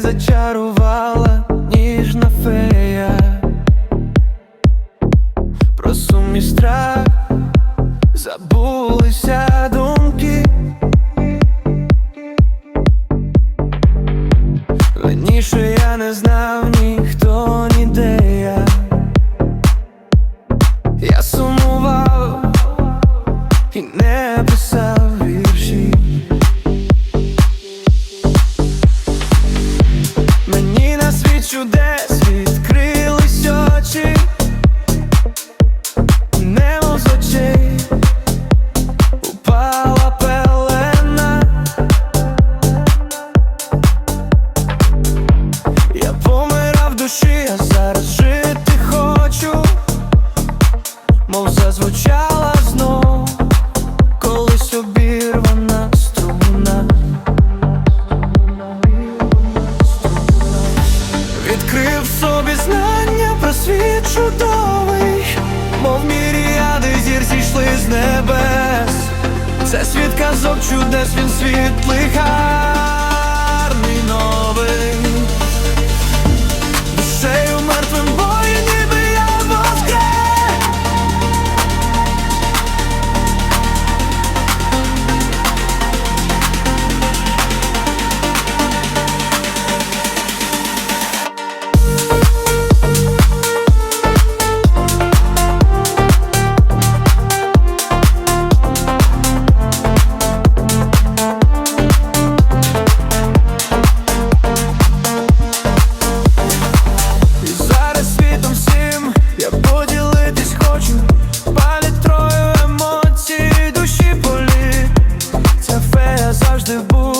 зачарувала ніжна фея, про сум і страх забулися думки. Раніше я не знав ніхто ніде я. Я сумував і не Мені чудес відкрились очі, немов з упала пелена. Я помирав душі, а зараз жити Це світ казок чудес, він світлий, The debout.